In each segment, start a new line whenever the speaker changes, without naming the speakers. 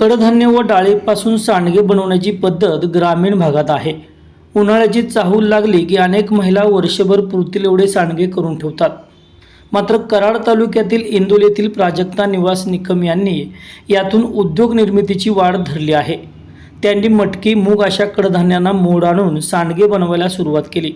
कडधान्य व डाळीपासून सांडगे बनवण्याची पद्धत ग्रामीण भागात आहे. उन्हाळ्याची चाहूल लागली की अनेक महिला वर्षभर पुरतील एवढे सांडगे करून ठेवतात. मात्र कराड तालुक्यातील इंदोल येथील प्राजक्ता निवास निकम यांनी यातून उद्योग निर्मितीची वाढ धरली आहे. त्यांनी मटकी मूग अशा कडधान्यांना मोड आणून सांडगे बनवायला सुरुवात केली.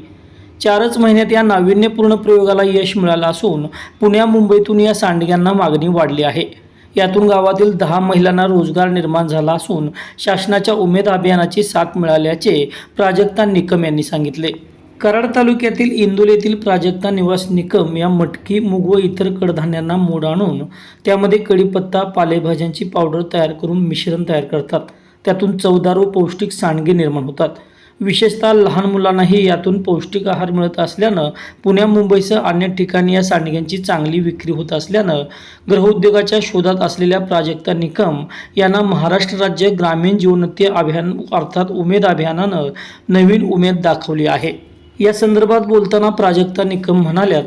चारच महिन्यात या नाविन्यपूर्ण प्रयोगाला यश मिळालं असून पुण्या मुंबईतून या सांडग्यांना मागणी वाढली आहे. यातून गावातील दहा महिलांना रोजगार निर्माण झाला असून शासनाच्या उमेद अभियानाची साथ मिळाल्याचे प्राजक्ता निकम यांनी सांगितले. कराड तालुक्यातील इंदोल येथील प्राजक्ता निवास निकम या मटकी मूग व इतर कडधान्यांना मोड आणून त्यामध्ये कढीपत्ता पालेभाज्यांची पावडर तयार करून मिश्रण तयार करतात. त्यातून चवदार व पौष्टिक सांडगे निर्माण होतात. विशेषतः लहान मुलांनाही यातून पौष्टिक आहार मिळत असल्यानं पुण्या मुंबईसह अन्य ठिकाणी या सांडग्यांची चांगली विक्री होत असल्यानं गृहउद्योगाच्या शोधात असलेल्या प्राजक्ता निकम यांना महाराष्ट्र राज्य ग्रामीण जीवनोत्ती अभियान अर्थात उमेद अभियानानं नवीन उमेद दाखवली आहे. या संदर्भात बोलताना प्राजक्ता निकम म्हणाल्यात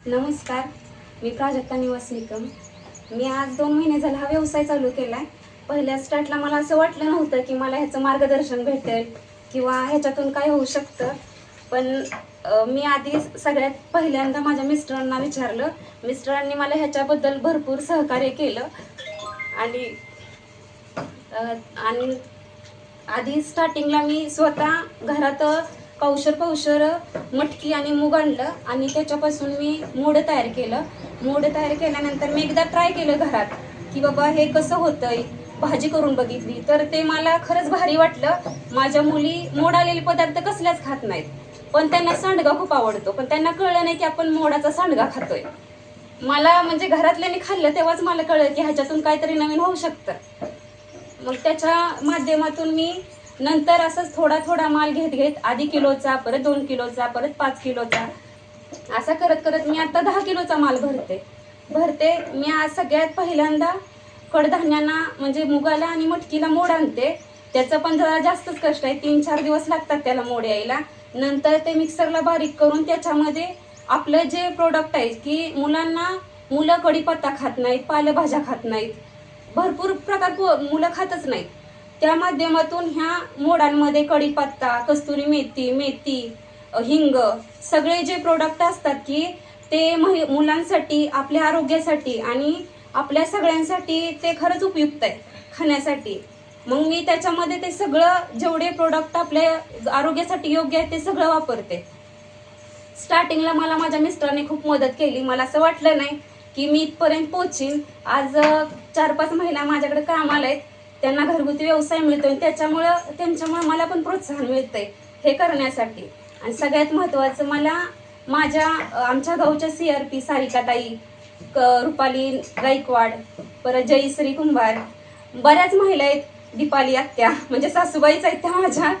नमस्कार मी प्राजक्ता निवास निकम. मी आज दोन महिने झाला हा व्यवसाय चालू केला आहे पहिल्या स्टार्टला मला असं वाटलं नव्हतं की मला ह्याचं मार्गदर्शन भेटेल. किंवा ह्याच्यातून काय होऊ शकतं. पण मी आधी सगळ्यात पहिल्यांदा माझ्या मिस्टरांना विचारलं. मिस्टरांनी मला ह्याच्याबद्दल भरपूर सहकार्य केलं. आणि आणि आधी स्टार्टिंगला मी स्वतः घरात पावशर पावशर मटकी आणि मूग आणलं. आणि त्याच्यापासून मी मोड तयार केलं. मोड तयार केल्यानंतर मी एकदा ट्राय केलं घरात की बाबा हे कसं होतंय? भाजी करून बघितली तर ते मला खरंच भारी वाटलं. माझ्या मुली मोड आलेले पदार्थ कसल्याच खात नाहीत. पण त्यांना सांडगा खूप आवडतो पण त्यांना कळलं नाही की आपण मोडाचा सांडगा खातोय. मला म्हणजे घरातल्यानी खाल्लं तेव्हाच मला कळलं की ह्याच्यातून काहीतरी नवीन होऊ शकतं. मग त्याच्या माध्यमातून मी नंतर असंच थोडा थोडा माल घेत घेत आधी किलोचा परत दोन किलोचा परत पाच किलोचा असा करत करत मी आता दहा किलोचा माल भरते. भरते मी आज सगळ्यात पहिल्यांदा कडधान्यांना म्हणजे मुगाला आणि मटकीला मोड आणते. त्याचं पण जरा जास्तच कष्ट आहे. तीन चार दिवस लागतात त्याला मोड यायला. नंतर ते मिक्सरला बारीक करून त्याच्यामध्ये आपलं जे प्रोडक्ट आहे की मुलांना मुलं कढीपत्ता खात नाहीत पालेभाज्या खात नाहीत भरपूर प्रकार मुलं खातच नाहीत. त्या माध्यमातून ह्या मोडांमध्ये कढीपत्ता कस्तुरी मेथी मेथी हिंग सगळे जे प्रोडक्ट असतात की ते मुलांसाठी आपल्या आरोग्यासाठी आणि आपल्या सगळ्यांसाठी ते खरंच उपयुक्त आहे खाण्यासाठी. मग मी त्याच्यामध्ये ते सगळं जेवढे प्रोडक्ट आपल्या आरोग्यासाठी योग्य आहे ते सगळं वापरते. स्टार्टिंगला मला माझ्या मिस्टरांनी खूप मदत केली. मला असं वाटलं नाही की मी इथपर्यंत पोचीन. आज चार पाच महिला माझ्याकडे कामाला आहेत त्यांना घरगुती व्यवसाय मिळतोय. त्याच्यामुळं त्यांच्यामुळे मला पण प्रोत्साहन मिळतंय हे करण्यासाठी. आणि सगळ्यात महत्त्वाचं मला माझ्या आमच्या गावच्या सी आर पी सारिकाताई रुपाली गायकवाड परत जयश्री कुंभार. बऱ्याच महिला आहेत दीपाली आत्या. म्हणजे सासूबाईच आहेत त्या माझ्या.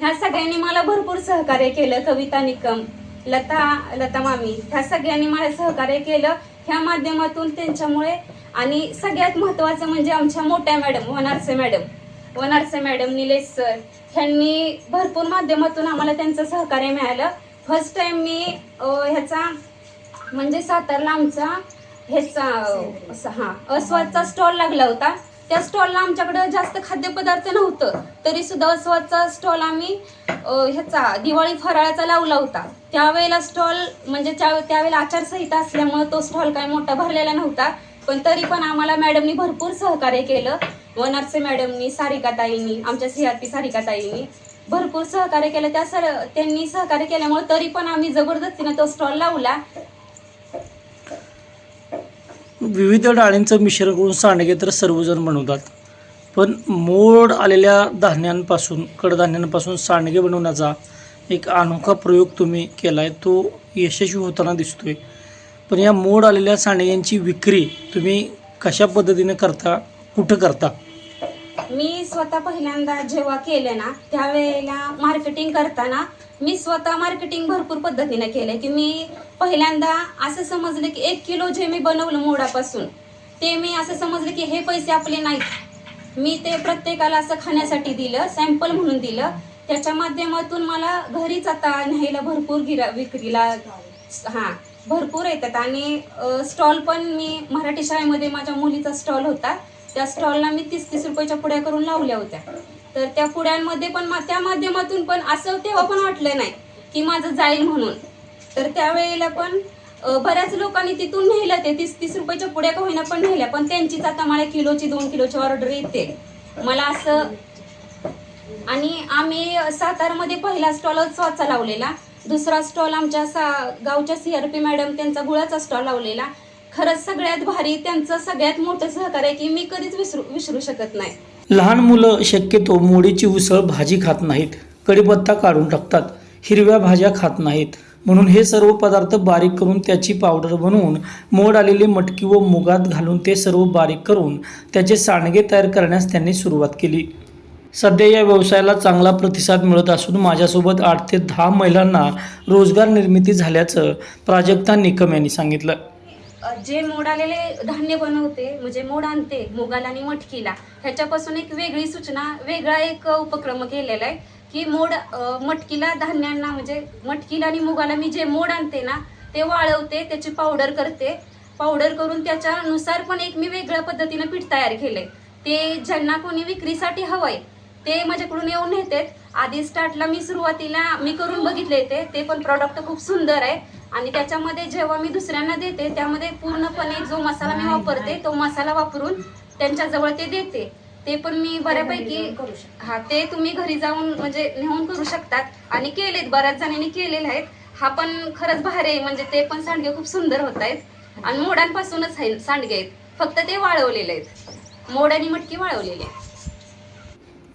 ह्या सगळ्यांनी मला भरपूर सहकार्य केलं. कविता निकम लता लता मामी. ह्या सगळ्यांनी मला सहकार्य केलं. ह्या माध्यमातून त्यांच्यामुळे आणि सगळ्यात महत्त्वाचं म्हणजे आमच्या मोठ्या madam Wanarase madam Wanarase madam Nilesh sir ह्यांनी भरपूर माध्यमातून आम्हाला त्यांचं सहकार्य मिळालं. फर्स्ट टाइम मी ह्याचा म्हणजे सातारला आमचा ह्याचा असं हा अस्वादचा स्टॉल लागला होता. त्या स्टॉलला आमच्याकडे जास्त खाद्यपदार्थ नव्हतं. तरी सुद्धा अस्वादचा स्टॉल आम्ही ह्याचा दिवाळी फराळाचा लावला होता. त्यावेळेला स्टॉल म्हणजे त्यावेळेला आचारसंहिता असल्यामुळे तो स्टॉल काय मोठा भरलेला नव्हता. पण तरी पण आम्हाला मॅडमनी भरपूर सहकार्य केलं. वनारसे मॅडमनी सारिकाताईंनी आमच्या सी आर पी सारिकाताईंनी भरपूर सहकार्य केलं. त्या सर त्यांनी सहकार्य केल्यामुळे तरी पण आम्ही जबरदस्तीनं तो स्टॉल लावला.
विविध डाळींचं मिश्रण करून सांडगे तर सर्वजण बनवतात. पण मोड आलेल्या धान्यांपासून कडधान्यांपासून सांडगे बनवण्याचा एक अनोखा प्रयोग तुम्ही केला आहे तो यशस्वी होताना दिसतो आहे पण या मोड आलेल्या सांडग्यांची विक्री तुम्ही कशा पद्धतीने करता कुठं करता?
मी स्वतः पहिल्यांदा जेव्हा केले ना त्यावेळेला मार्केटिंग करताना मी स्वतः मार्केटिंग भरपूर पद्धतीने केले की मी पहिल्यांदा असं समजलं की एक किलो जे मी बनवलं मोडापासून ते मी असं समजलं की हे पैसे आपले नाहीत. मी ते प्रत्येकाला असं खाण्यासाठी दिलं सॅम्पल म्हणून दिलं. त्याच्या माध्यमातून मला घरीच आता न्यायला भरपूर गिरा विक्रीला हां भरपूर येतात. आणि स्टॉल पण मी मराठी शाळेमध्ये माझ्या मुलीचा स्टॉल होता. त्या स्टॉलला मी तीस तीस रुपयाच्या पुड्या करून लावल्या होत्या. तर त्या पुड्यांमध्ये पण मा- त्या माध्यमातून पण असं तेव्हा पण वाटलं नाही की माझं जाईल म्हणून. तर त्यावेळेला पण बऱ्याच लोकांनी तिथून नेल्या ते. तीस तीस रुपयाच्या पुड्या का होईना पण नेल्या. पण त्यांचीच आता मला किलोची दोन किलोची ऑर्डर येते. मला असं आणि आम्ही सातारमध्ये पहिला स्टॉल स्वतः लावलेला. दुसरा स्टॉल आमच्या सा गावच्या सीआरपी मॅडम त्यांचा गुळाचा स्टॉल लावलेला. खरंच सगळ्यात भारी त्यांचं सगळ्यात मोठं सहकार्य आहे की मी कधीच विसरू विसरू शकत नाही.
लहान मुलं शक्यतो मोडीची उसळ भाजी खात नाहीत. कडीपत्ता काढून टाकतात. हिरव्या भाज्या खात नाहीत. म्हणून हे सर्व पदार्थ बारीक करून त्याची पावडर बनवून मोड आलेले मटकी व मुगात घालून ते सर्व बारीक करून त्याचे सांडगे तयार करण्यास त्यांनी सुरुवात केली. सध्या या व्यवसायाला चांगला प्रतिसाद मिळत असून माझ्यासोबत आठ ते दहा महिलांना रोजगार निर्मिती झाल्याचं प्राजक्ता निकम यांनी सांगितलं.
जे मोड आलेले धान्य बनवते म्हणजे मोड आणते मुगाला आणि मटकीला ह्याच्यापासून एक वेगळी सूचना वेगळा एक उपक्रम केलेला आहे. की मोड मटकीला धान्यांना म्हणजे मटकीला आणि मुगाला मी जे मोड आणते ना ते वाळवते त्याची पावडर करते. पावडर करून त्याच्यानुसार पण एक मी वेगळ्या पद्धतीनं पीठ तयार केलंय. ते ज्यांना कोणी विक्रीसाठी हवंय ते माझ्याकडून येऊन नेतात. आधी स्टार्टला मी सुरुवातीला मी करून बघितले ते ते पण प्रॉडक्ट खूप सुंदर आहे. आणि त्याच्यामध्ये जेव्हा मी दुसऱ्यांना देते त्यामध्ये पूर्णपणे जो मसाला मी वापरते तो मसाला वापरून त्यांच्याजवळ ते देते. ते पण मी बऱ्यापैकी हा ते तुम्ही घरी जाऊन म्हणजे नेऊन करू शकतात. आणि केलेत बऱ्याच जणांनी केलेले आहेत. हा पण खरंच भारी आहे म्हणजे ते पण सांडगे खूप सुंदर होत आहेत. आणि मोडांपासूनच आहे सांडगे आहेत. फक्त ते वाळवलेले आहेत. मोड आणि मटकी वाळवलेली आहे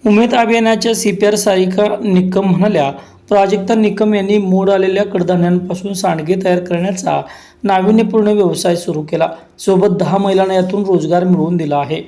उमेद अभियानाच्या C P R Sarika Nikam म्हणाल्या प्राजक्ता निकम यांनी मोड आलेल्या कडधान्यांपासून सांडगे तयार करण्याचा नाविन्यपूर्ण व्यवसाय सुरू केला. सोबत दहा महिलांना यातून रोजगार मिळवून दिला आहे.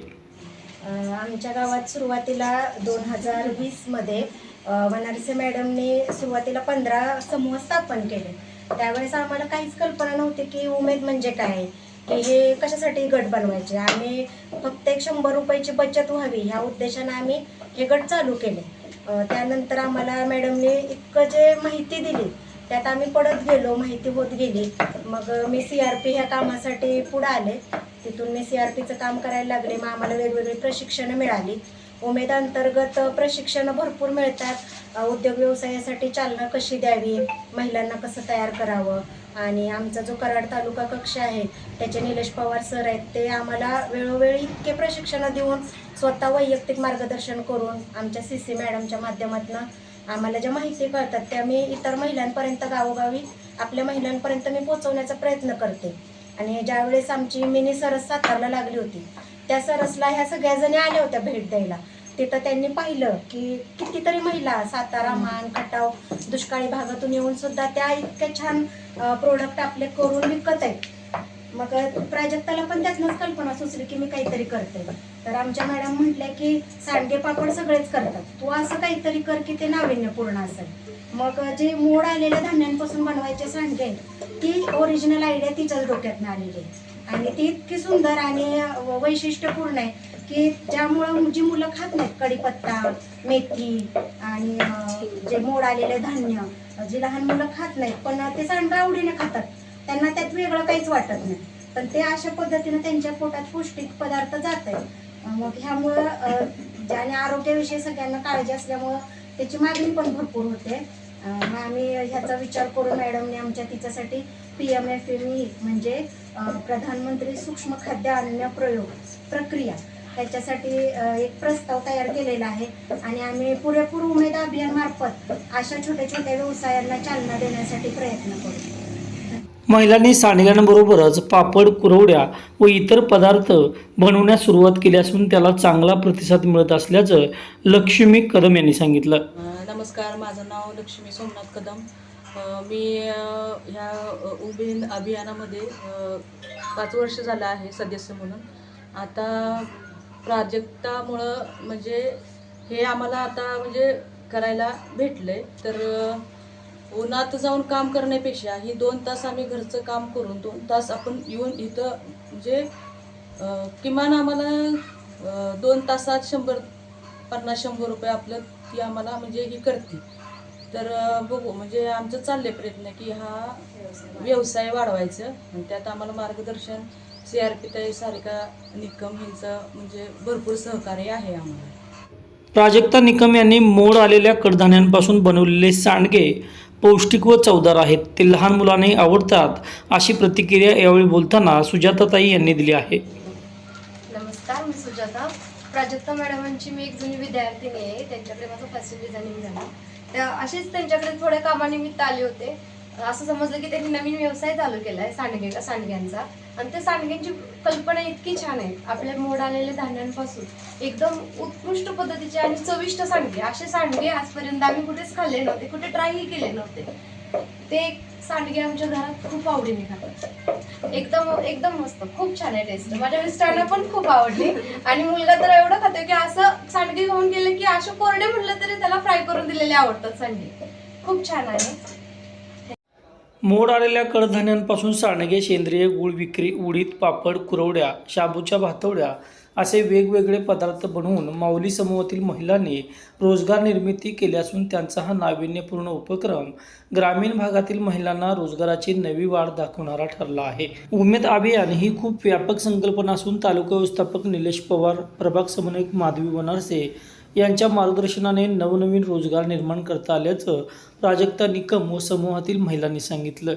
आमच्या गावात सुरुवातीला दोन हजार वीसमध्ये वनारसे मॅडमने सुरुवातीला पंधरा समूह स्थापन केले. त्यावेळेस आम्हाला काहीच कल्पना नव्हती की उमेद म्हणजे काय की हे कशासाठी गट बनवायचे. आम्ही फक्त एक शंभर रुपयाची बचत व्हावी ह्या उद्देशाने आम्ही हे गट चालू केले. त्यानंतर आम्हाला मॅडमने इतकं जे माहिती दिली त्यात आम्ही पडत गेलो माहिती होत गेली. मग मी सी आर पी ह्या कामासाठी पुढं आले. तिथून मी सी आर पीचं काम करायला लागले. मग आम्हाला वेगवेगळी प्रशिक्षणं मिळाली. उमेद अंतर्गत प्रशिक्षणं भरपूर मिळतात. उद्योग व्यवसायासाठी चालना कशी द्यावी? महिलांना कसं तयार करावं? आणि आमचा जो कराड तालुका कक्ष आहे त्याचे निलेश पवार सर आहेत ते आम्हाला वेळोवेळी इतके प्रशिक्षणं देऊन स्वतः वैयक्तिक मार्गदर्शन करून आमच्या सी सी मॅडमच्या माध्यमातून आम्हाला ज्या माहिती कळतात त्या मी इतर महिलांपर्यंत गावोगावी आपल्या महिलांपर्यंत मी पोहोचवण्याचा प्रयत्न करते. आणि ज्यावेळेस आमची मिनी सरस सातारला लागली होती त्या सरसला ह्या सगळ्या जणी आल्या होत्या भेट द्यायला. तिथं त्यांनी पाहिलं की कितीतरी महिला सातारा मान खटाव दुष्काळी भागातून येऊन सुद्धा त्या इतक्या छान प्रोडक्ट आपले करून विकत आहेत. मग प्राजक्ताला पण त्यातनंच कल्पना सुचली की मी काहीतरी करते. तर आमच्या मॅडम म्हटल्या की सांडगे पापड सगळेच करतात. तू असं काहीतरी कर की ते नाविन्यपूर्ण असेल. मग जे मोड आलेल्या धान्यांपासून बनवायचे सांडगे ती ओरिजिनल आयडिया तिच्याच डोक्यातनं आलेली आहे. आणि ती इतकी सुंदर आणि वैशिष्ट्यपूर्ण आहे की ज्यामुळं जी मुलं खात नाहीत कढीपत्ता मेथी आणि जे मोड आलेले धान्य जी लहान मुलं खात नाहीत पण ते सांडगं आवडीने खातात. त्यांना त्यात वेगळं काहीच वाटत नाही. पण ते अशा पद्धतीनं त्यांच्या पोटात पौष्टिक पदार्थ जात आहे मग ह्यामुळं ज्याने आणि आरोग्याविषयी सगळ्यांना काळजी असल्यामुळं त्याची मागणी पण भरपूर होते. मग आम्ही ह्याचा विचार करून मॅडमने आमच्या तिच्यासाठी P M F M E म्हणजे प्रधानमंत्री सूक्ष्म खाद्य अन्न प्रयोग प्रक्रिया त्याच्यासाठी एक प्रस्ताव तयार केलेला आहे. आणि आम्ही पुरेपूर उमेद अभियानमार्फत अशा छोट्या छोट्या व्यवसायांना चालना देण्यासाठी प्रयत्न करू.
महिलांनी सांडग्यांबरोबरच पापड कुरवड्या व इतर पदार्थ बनवण्यास सुरुवात केली असून त्याला चांगला प्रतिसाद मिळत असल्याचं लक्ष्मी कदम यांनी सांगितलं.
नमस्कार माझं नाव लक्ष्मी सोमनाथ कदम. मी ह्या अ, उबेन अभियानामध्ये पाच वर्ष झालं आहे सदस्य म्हणून. आता प्राजक्तामुळं म्हणजे हे आम्हाला आता म्हणजे करायला भेटलं आहे तर उन्हात जाऊन काम करण्यापेक्षा ही दोन तास आम्ही घरचं काम करून दोन तास आपण येऊन इथं म्हणजे किमान आम्हाला दोन तासात शंभर पन्नास शंभर रुपये आपलं ती आम्हाला म्हणजे ही करते. तर बघू म्हणजे आमचं चालले प्रयत्न की हा व्यवसाय वाढवायचं आणि त्यात आम्हाला मार्गदर्शन सी आर पी ताई सारिका निकम यांचं म्हणजे भरपूर सहकार्य आहे आम्हाला.
प्राजक्ता निकम यांनी मोड आलेल्या कडधान्यांपासून बनवलेले सांडगे पौष्टिक व चवदार आहेत. ते लहान मुलांनाही आवडतात अशी प्रतिक्रिया यावेळी बोलताना सुजाताताई यांनी दिली आहे.
नमस्कार मी सुजाता. प्राजक्ता मॅडमांची मी एक जुनी विद्यार्थिनी आहे. त्यांच्याकडे माझं फॅशन डिझायनिंग झालं. त्या असेच त्यांच्याकडे थोड्या कामानिमित्त आले होते. असं समजलं की त्यांनी नवीन व्यवसाय चालू केला आहे सांडगे सांडग्यांचा. आणि त्या सांडग्यांची कल्पना इतकी छान आहे. आपल्या मोड आलेल्या धान्यांपासून. एकदम उत्कृष्ट पद्धतीचे आणि चविष्ट सांडगे. असे सांडगे आजपर्यंत आम्ही कुठेच खाल्ले नव्हते. कुठे ट्रायही केले नव्हते. ते सांडगे आमच्या घरात खूप आवडीने खातात. एकदम एकदम मस्त. खूप छान आहे टेस्ट माझ्या मिस्टरांना पण खूप आवडली. आणि मुलगा तर एवढं खातो की असं सांडगे घेऊन गेले की असे कोरडे म्हटलं तरी त्याला फ्राय करून दिलेले आवडतात सांडगे. खूप छान आहे.
मोड आलेल्या कडधान्यांपासून सांडगे सेंद्रिय गुळ विक्री उडीद पापड कुरवड्या शाबूच्या भातवड्या असे वेगवेगळे पदार्थ बनवून माऊली समूहातील महिलांनी रोजगार निर्मिती केली असून त्यांचा हा नाविन्यपूर्ण उपक्रम ग्रामीण भागातील महिलांना रोजगाराची नवी वाढ दाखवणारा ठरला आहे. उमेद अभियान ही खूप व्यापक संकल्पना असून तालुका व्यवस्थापक निलेश पवार प्रभाग समन्वयक माधवी वनारसे यांच्या मार्गदर्शनाने नवनवीन रोजगार निर्माण करता आल्याचं प्राजक्ता निकम व समूहातील महिलांनी सांगितलं.